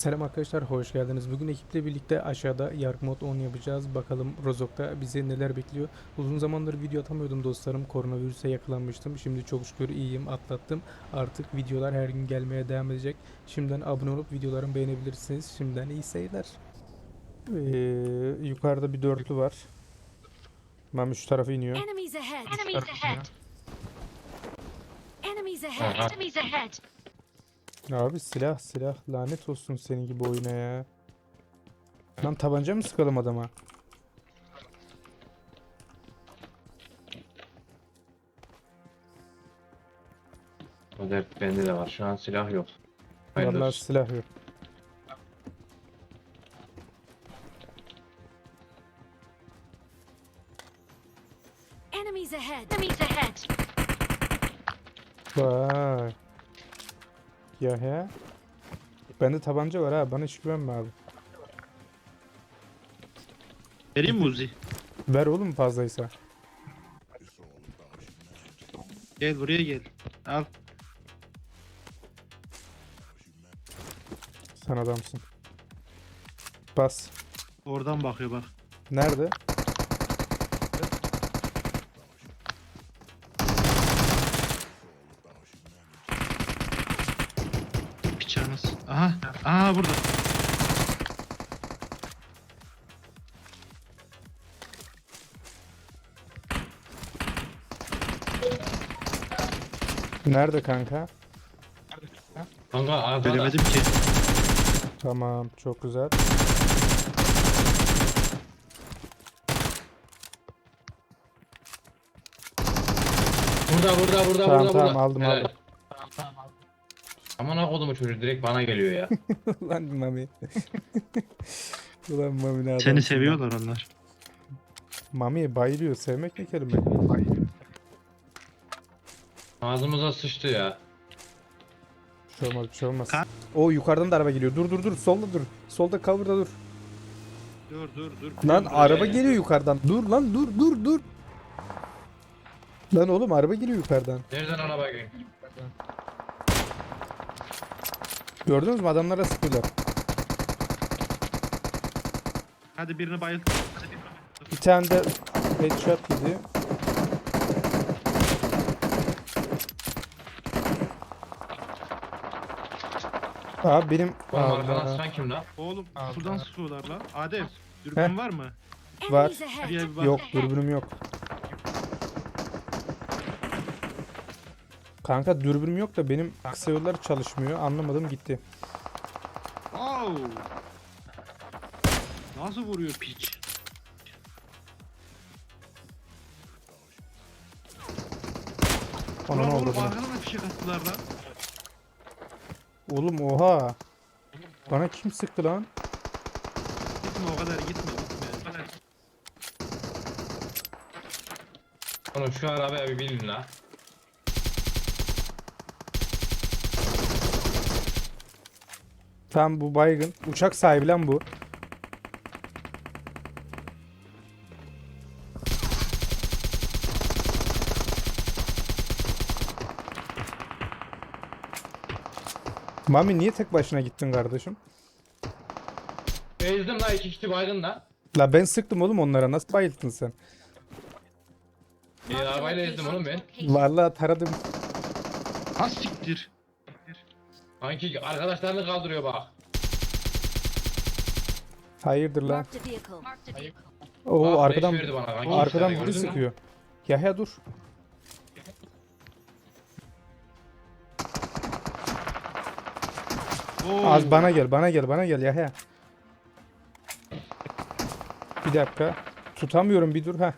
Selam arkadaşlar, hoş geldiniz. Bugün ekiple birlikte aşağıda Yark Mod 10 yapacağız. Bakalım Rozok'ta bizi neler bekliyor. Uzun zamandır video atamıyordum dostlarım. Koronavirüse yakalanmıştım. Şimdi çok şükür iyiyim, atlattım. Artık videolar her gün gelmeye devam edecek. Şimdiden abone olup videolarımı beğenebilirsiniz. Şimdiden iyi seyirler. Ee, yukarıda bir dörtlü var. Mami şu tarafa iniyor. Enemies ahead. Enemies ahead. Enemies ahead. Enemies ahead. Abi silah silah lanet olsun senin gibi oyuna ya. Lan tabanca mı sıkalım adama? O dert bende de var. Şu an silah yok. Hayırlı Vallahi silah yok. Ya he. Bende tabanca var ha. Bana hiç güvenme abi. Vereyim mi Uzi? Ver oğlum fazlaysa. Gel buraya gel. Al. Sen adamsın. Bas. Oradan bakıyor bak. Nerede? Bıçağınız. Aha. Aha burada. Nerede kanka? Kanka arkada. Göremedim ki. Tamam çok güzel. Burada burada burada Tamam, burada tamam, burada. aldım, aldım. Aman akodumu çocuğu direkt bana geliyor ya. Ulan Mami. Ulan Mami ne Seni adamsın seviyorlar onlar. lan. Mami bayılıyor. Sevmek ne kelime? Ağzımıza sıçtı ya. Bir şey olmaz, bir şey olmaz. O yukarıdan da araba geliyor. Dur dur dur. Solda dur. Solda cover'da dur. Dur dur dur. Lan Dur, araba ya. geliyor yukarıdan. Dur lan dur dur dur. Lan oğlum araba geliyor yukarıdan. Nereden araba geliyor? Gördünüz mü adamlara sıkıyorlar. Hadi birini bayıl. Bir tane de headshot yedi. Abi benim Oğlum Allah. arkadan sıkan kim lan? Oğlum şuradan sıkıyorlar lan. Adem. Heh. Dürbün var mı? Var. Bir bak. yok dürbünüm yok. Kanka dürbünüm yok da benim kısa yollar çalışmıyor. Anlamadım gitti. Oh. Nasıl vuruyor piç? Ona ne oldu buna? arkadan da fişek attılar lan. Oğlum oha. Bana kim sıktı lan? Gitme o kadar gitme gitme. Oğlum şu arabaya bir binin la. Tam bu baygın. Uçak sahibi lan bu. Mami niye tek başına gittin kardeşim? Ezdim la iki kişi baygın la. La ben sıktım oğlum onlara. Nasıl bayıldın sen? E, arabayla ezdim oğlum ben. Vallahi taradım. Ha siktir. Sanki arkadaşlarını kaldırıyor bak. Hayırdır lan? Marked a vehicle. Marked a vehicle. Oo Bak, arkadan beş verdi bana kanki. arkadan gördün mü? sıkıyor. Yahya dur. Oo. Az bana gel, bana gel, bana gel Yahya. Bir dakika. Tutamıyorum bir dur ha.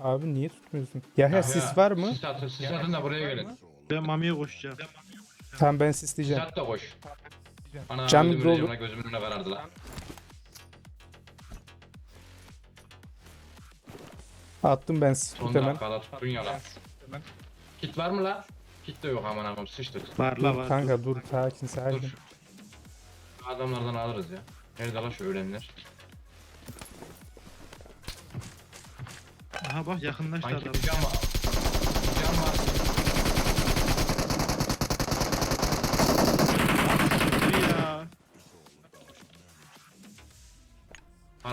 Abi niye tutmuyorsun? Yahya Ya, sis ya, var mı? Sis atın, sis atın da buraya gelin. Ben Mami'ye koşacağım. Tamam ben Sis sisleyeceğim. at da koş. Ana Canım öldüm doldu. öleceğim la gözümün önüne karardı. Attım ben sis Son hemen. dakikada tuttun ya la. Kit var mı la? Kit de yok aman aman sıçtık. Var la Dur var. kanka dur sakin Dur. sakin. Şu Adamlardan alırız ya. Nerede la şu ölenler? Aha bak yakınlaştı Sanki adam. bir var.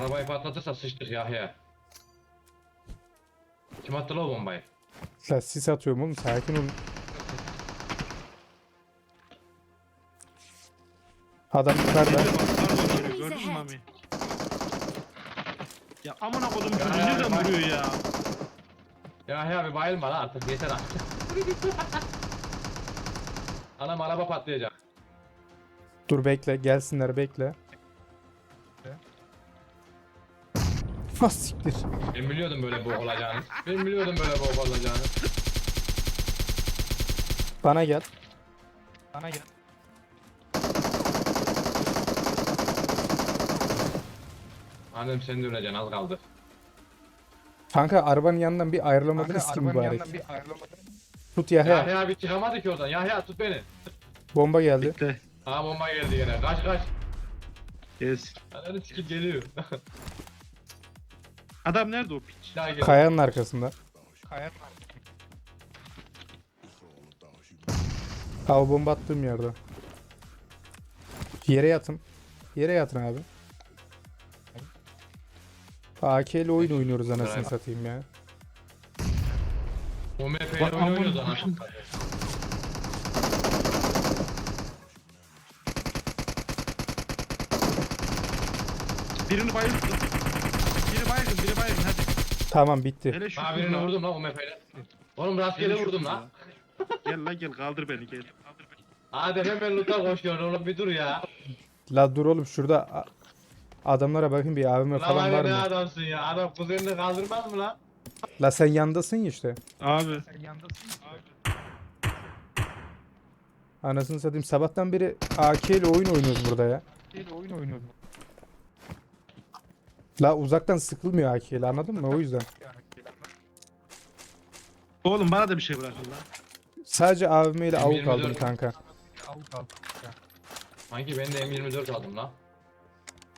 Arabayı patlatırsa sıçtık Yahya. Kim attı la o bombayı? La sis atıyorum oğlum sakin ol. Adam yukarıda. Gördün mü Mami? Ya amına kodum çocuğu Ya, nereden bak. vuruyor ya? Yahya bir bayılma la artık yeter artık. Anam araba patlayacak. Dur bekle gelsinler bekle. Siktir. Ben biliyordum böyle bu olacağını. Ben biliyordum böyle bu olacağını. Bana gel. Annem sen de öleceksin az kaldı. Kanka arabanın yanından bir ayrılamadınız ki mübarek. Tut Yahya. Yahya bir çıkamadı ki oradan. Yahya tut beni. Bomba geldi. Bekle. Ha bomba geldi yine. Kaç kaç. Yes. Ananı sikip geliyor. Adam nerede o piç? Daha. Kayanın arkasında. Ha o bomba attığım yerde. Yere yatın. Yere yatın abi. AK ile oyun oynuyoruz anasını satayım ya. O MP'yle Bak, aman oynuyoruz kuşum. anasını. Birini bayılttım. Baygın, biri baygın hadi. Tamam bitti. Hele şu Ha birini vurdum lan o MP'yle. Oğlum rastgele şu vurdum lan. Gel lan gel kaldır beni gel. Hadi hemen loot'a koşuyorsun oğlum bir dur ya. La dur oğlum şurada a- adamlara bakın bir AVM Lan falan var hadi ne mı? adamsın ya. Adam kuzenini kaldırmaz mı lan? La sen yandasın ya işte. Abi. Anasını satayım sabahtan beri AK ile oyun oynuyoruz burada ya. La uzaktan sıkılmıyor AK ile anladın mı o yüzden. Oğlum bana da bir şey bırakın lan. Sadece AVM ile avuk 24 aldım kanka. Sanki ben de M24 aldım lan.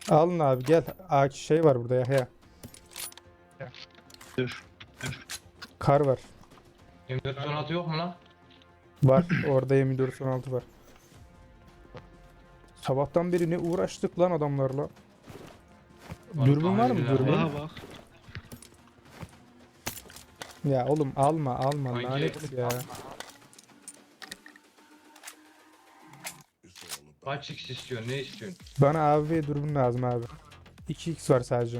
Alın abi gel. AK şey var burada ya. ya. Dur. Kar var. M4 sonatı yok mu lan? Var. Orada M4 16 var. Sabahtan beri ne uğraştık lan adamlarla. Dürbün var mı dürbün? Aha bak. Ya oğlum alma alma Hangi- lanet ya. Kaç x istiyorsun? Ne istiyorsun? Bana AVM dürbün lazım abi. 2x var sadece.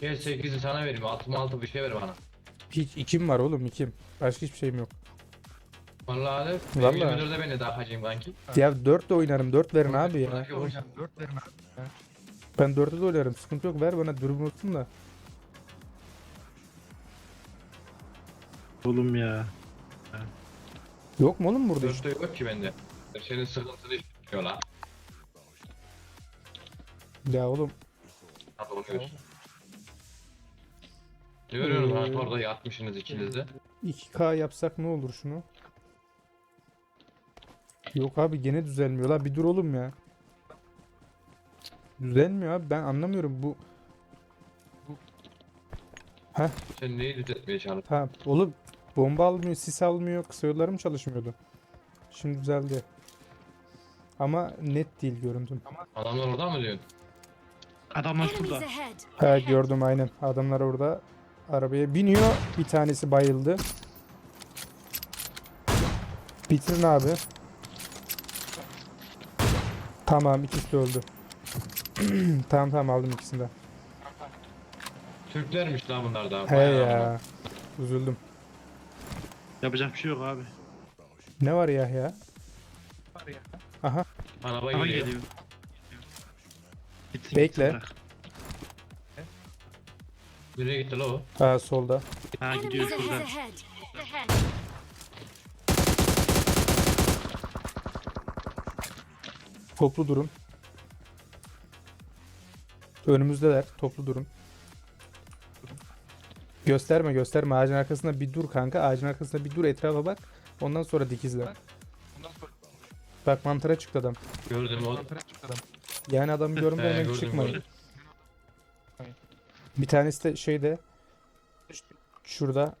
Gel 8'i sana vereyim. 66 bir şey ver bana. Hiç ikim var oğlum ikim. Başka hiçbir şeyim yok. Vallahi de Vallahi. M24'de ben de takacağım kanki. Ya 4 de oynarım 4 verin abi ya. Buradaki hoş- Ben 4'e de oynarım sıkıntı yok ver bana dürbün olsun da. Oğlum ya. Yok mu oğlum burada? Dörtte yok ki bende. Senin sıkıntını istiyor lan. Ya oğlum Hadi onu. Ne görüyorsunuz Ee, lan orada yatmışsınız ikiniz de. 2K yapsak ne olur şunu? Yok abi gene düzelmiyor la bir dur oğlum ya. Düzelmiyor abi ben anlamıyorum bu. Sen neyi düzeltmeye çalışıyorsun? Ha oğlum bomba almıyor sis almıyor kısa yollarım çalışmıyordu. Şimdi düzeldi. Ama net değil görüntüm. Adamlar orada mı diyorsun? Adamlar Enemies şurada. ahead. Ha gördüm aynen. Adamlar orada arabaya biniyor. Bir tanesi bayıldı. Bitirin abi. Tamam ikisi öldü. tamam tamam aldım ikisini de. Türklermiş lan bunlar da. He bayağı ama. ya. Üzüldüm. Yapacak bir şey yok abi. Ne var ya ya? Aha. Araba Ama geliyor. geliyor. Gitsin, Bekle. gitsin bırak. Nereye gitti la o? Ha solda. Ha gidiyor Enemies şuradan. Ahead. Toplu durun. Önümüzdeler. Toplu durun. Gösterme gösterme. Ağacın arkasında bir dur kanka. Ağacın arkasında bir dur etrafa bak. Ondan sonra dikizle. Bak mantara çıktı adam. Gördüm o. Yani adam He, görmeden hemen gördüm, çıkmayın. gördüm. Bir tanesi de şeyde. Şurada.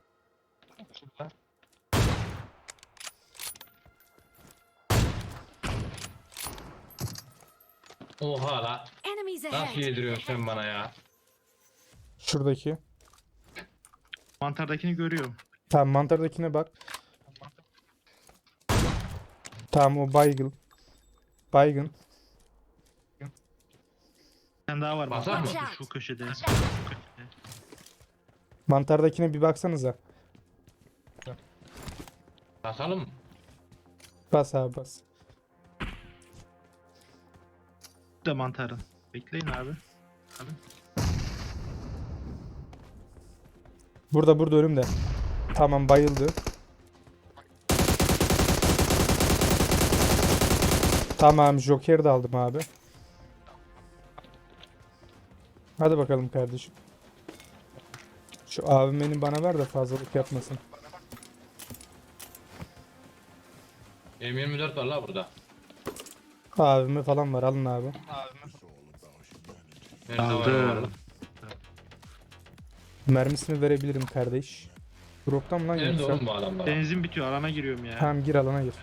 Oha la. Enemies Nasıl ahead. yediriyorsun sen bana ya? Şuradaki. Mantardakini görüyorum. Tamam mantardakine bak. Tamam o baygın. Baygın. Bir tane daha var Basar mı? mantarda, şu köşede. Şu köşede. Mantardakine bir baksanıza. Basalım mı? Bas abi bas. Bu da mantarın. Bekleyin abi. Burada burada önümde. Tamam bayıldı. Tamam Joker de aldım abi. Hadi bakalım kardeşim. Şu AVM'ni bana ver de fazlalık yapmasın. M24 var la burada. AVM falan var alın abi. Nerede? Mermisini verebilirim kardeş. Drop'tan mı lan Nerede yoksa? oğlum bu adamlar? Benzin bitiyor alana giriyorum ya. Tamam gir alana gir.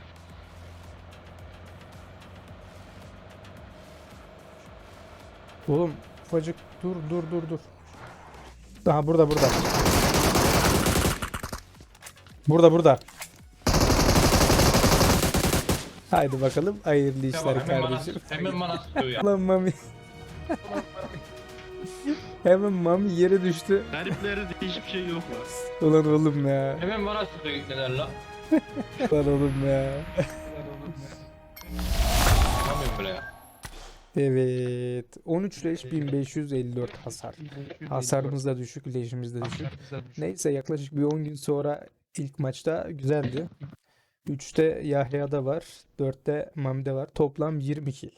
Oğlum ufacık dur dur dur dur. Daha burada burada. Burada burada. Haydi bakalım hayırlı Tamam, işler hemen bana, kardeşim. hemen bana sıkıyor ya. Lan Mami. Hemen Mami yere düştü. Gariplerde de hiçbir şey yok var. Ulan oğlum ya. Hemen bana sıkıyor gitmeler la. Ulan oğlum ya. Yapamıyorum bile ya. Evet. 13 leş 1554 hasar. Hasarımız da düşük, leşimiz de düşük. Neyse yaklaşık bir 10 gün sonra ilk maçta güzeldi. 3'te Yahya'da var, 4'te Mami'de var. Toplam 20 kill.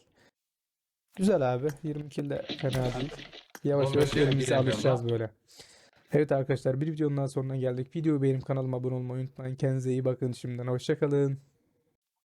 Güzel abi. 20 kill de fena değil. Yavaş yavaş giremiyorum alışacağız böyle. Evet arkadaşlar bir videonun daha sonuna geldik. Videoyu beğenip kanalıma abone olmayı unutmayın. Kendinize iyi bakın şimdiden. Hoşçakalın.